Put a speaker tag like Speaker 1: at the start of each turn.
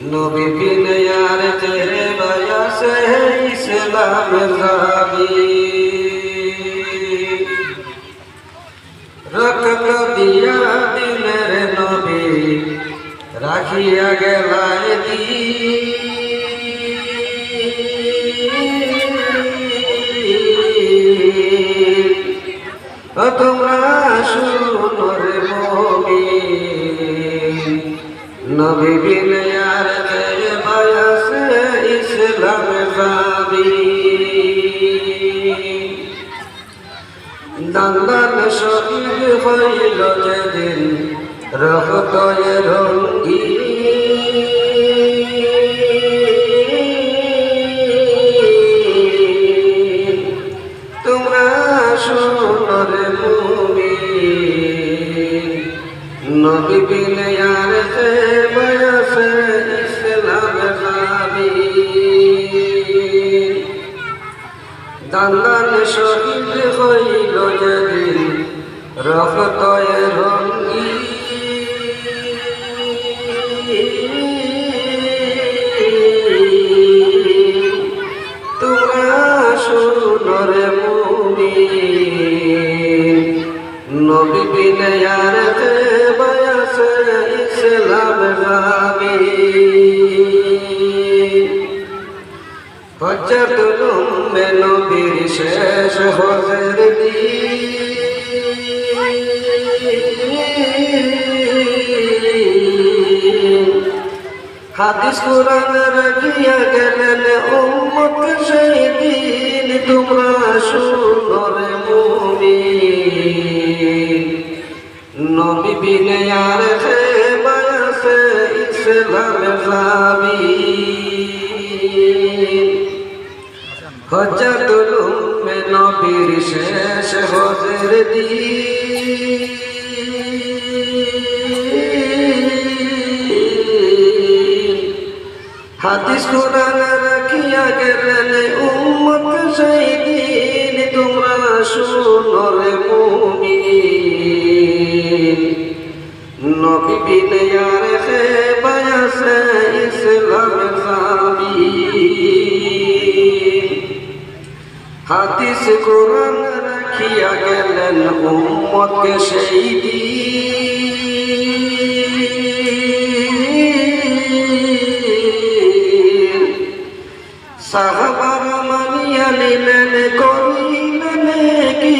Speaker 1: নবী বিনয়ার তেরে বয়সে ইসলাম রাবি। রক্ত দিয়া দিলের নবী রাখিয়া গেলাই দি। তোমরা শুনরে মমি নবী দান্দান শহীদ হইল যেদিন, রহতয়ে রঙ্গি তোমরা সোনরে মুমি নবী বিনে আর সে বয়সে ইসলাম যাবি দান্দান শহীদ রক্তয়ে রঙ্গি তোমরা শুনরে মুমি নবী বিনে আর তে বয়সে ইসলাম হজরত উম্মে নবীর শেষ হজর হাদিস কোরআন রাখিয়া গেলেন, উম্মত সেই দিন তোমরা শুনরে মুমিন। নবী বিনে আর সে বয়সে ইসলাম যাবি হজরতুল উম্মে নবীর শেষ হজর দি হাদিস কোরআন রাখিয়া গেলেন উম্মত সেই দিন তোমরা শুনরে মুমিন নবী বিনে আর সে বয়সে ইসলাম কোরআন রাখিয়া গেলেন উম্মতকে সেই দিন। সাহাবার মানিয়া নিলেন করিলেন কি